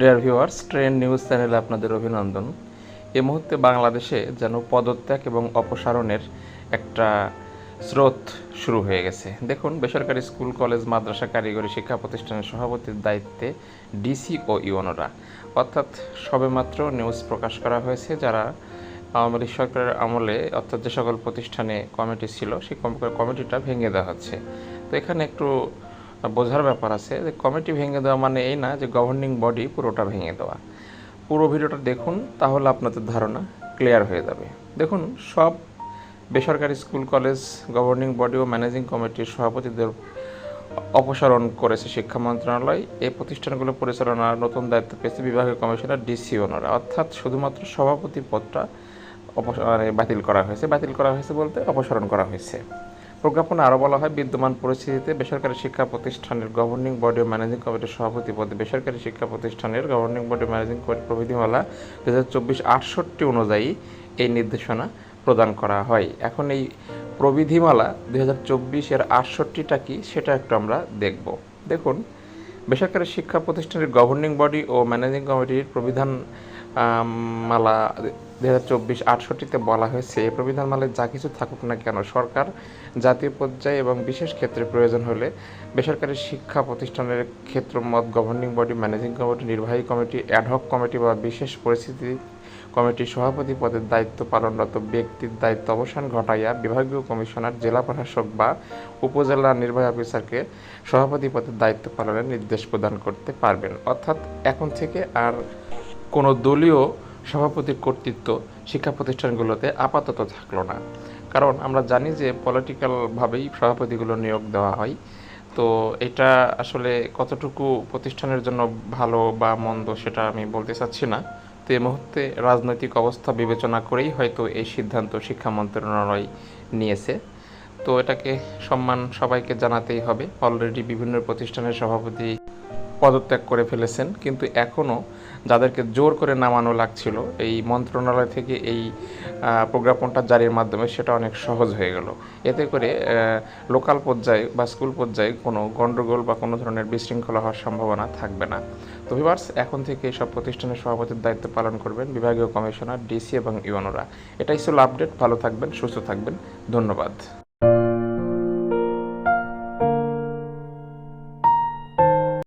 Dear viewers train news চ্যানেলে আপনাদের অভিনন্দন। এ মুহূর্তে বাংলাদেশে যেন পদত্যাগ এবং অপসারণের একটা স্রোত শুরু হয়ে গেছে। দেখুন, বেসরকারি স্কুল, কলেজ, মাদ্রাসা, কারিগরি শিক্ষা প্রতিষ্ঠানের সভাপতির দায়িত্বে ডিসি ও ইউনোরা অর্থাৎ সবেমাত্র নিউজ প্রকাশ করা হয়েছে, যারা আওয়ামী লীগ সরকারের আমলে, অর্থাৎ যে সকল প্রতিষ্ঠানে কমিটি ছিল, সেই কমিটিটা ভেঙে দেওয়া হচ্ছে। তো এখানে একটু বোঝার ব্যাপার আছে যে কমিটি ভেঙে দেওয়া মানে এই না যে গভর্নিং বডি পুরোটা ভেঙে দেওয়া। পুরো ভিডিওটা দেখুন, তাহলে আপনাদের ধারণা ক্লিয়ার হয়ে যাবে। দেখুন, সব বেসরকারি স্কুল, কলেজ গভর্নিং বডি ও ম্যানেজিং কমিটির সভাপতিদের অপসারণ করেছে শিক্ষা মন্ত্রণালয়। এই প্রতিষ্ঠানগুলো পরিচালনার নতুন দায়িত্ব পেয়েছে বিভাগীয় কমিশনার ডিসি ওনারা। অর্থাৎ শুধুমাত্র সভাপতি পদটা অপস- মানে বাতিল করা হয়েছে। বাতিল করা হয়েছে বলতে অপসারণ করা হয়েছে। প্রজ্ঞাপনে আরও বলা হয়, বিদ্যমান পরিস্থিতিতে বেসরকারি শিক্ষা প্রতিষ্ঠানের গভর্নিং বডি ও ম্যানেজিং কমিটির সভাপতি পদে বেসরকারি শিক্ষা প্রতিষ্ঠানের গভর্নিং বডি ও ম্যানেজিং কমিটি প্রবিধিমালা দু হাজার চব্বিশ আটষট্টি অনুযায়ী এই নির্দেশনা প্রদান করা হয়। এখন এই প্রবিধিমালা দু হাজার চব্বিশের আটষট্টিটা কি, সেটা একটু আমরা দেখব। দেখুন, বেসরকারি শিক্ষা প্রতিষ্ঠানের গভর্নিং বডি ও ম্যানেজিং কমিটির প্রবিধান মালা দুই হাজার চব্বিশ আটষট্টিতে বলা হয়েছে এই প্রবিধান মালায় যা কিছু থাকুক না কেন, সরকার জাতীয় পর্যায়ে এবং বিশেষ ক্ষেত্রে প্রয়োজন হলে বেসরকারি শিক্ষা প্রতিষ্ঠানের ক্ষেত্রমত গভর্নিং বডি ম্যানেজিং কমিটি নির্বাহী কমিটি অ্যাডহক কমিটি বা বিশেষ পরিস্থিতি কমিটির সভাপতি পদের দায়িত্ব পালনরত ব্যক্তির দায়িত্ব অবসান ঘটাইয়া বিভাগীয় কমিশনার, জেলা প্রশাসক বা উপজেলা নির্বাহী অফিসারকে সভাপতি পদের দায়িত্ব পালনের নির্দেশ প্রদান করতে পারবেন। অর্থাৎ এখন থেকে আর কোনো দলীয় সভাপতির কর্তৃত্ব শিক্ষা প্রতিষ্ঠানগুলোতে আপাতত থাকল না। কারণ আমরা জানি যে পলিটিক্যালভাবেই সভাপতিগুলো নিয়োগ দেওয়া হয়। তো এটা আসলে কতটুকু প্রতিষ্ঠানের জন্য ভালো বা মন্দ সেটা আমি বলতে চাচ্ছি না। তো এই মুহূর্তে রাজনৈতিক অবস্থা বিবেচনা করেই হয়তো এই সিদ্ধান্ত শিক্ষা মন্ত্রণালয় নিয়েছে। তো এটাকে সম্মান সবাইকে জানাতেই হবে। অলরেডি বিভিন্ন প্রতিষ্ঠানের সভাপতি পদত্যাগ করে ফেলেছেন। কিন্তু এখনও যাদেরকে জোর করে নামানো লাগছিল, এই মন্ত্রণালয় থেকে এই প্রজ্ঞাপনটা জারির মাধ্যমে সেটা অনেক সহজ হয়ে গেল। এতে করে লোকাল পর্যায়ে বা স্কুল পর্যায়ে কোনো গণ্ডগোল বা কোনো ধরনের বিশৃঙ্খলা হওয়ার সম্ভাবনা থাকবে না। তো ভিভার্স, এখন থেকে সব প্রতিষ্ঠানের সভাপতির দায়িত্ব পালন করবেন বিভাগীয় কমিশনার, ডিসি এবং ইউনোরা এটাই ছিল আপডেট। ভালো থাকবেন, সুস্থ থাকবেন। ধন্যবাদ।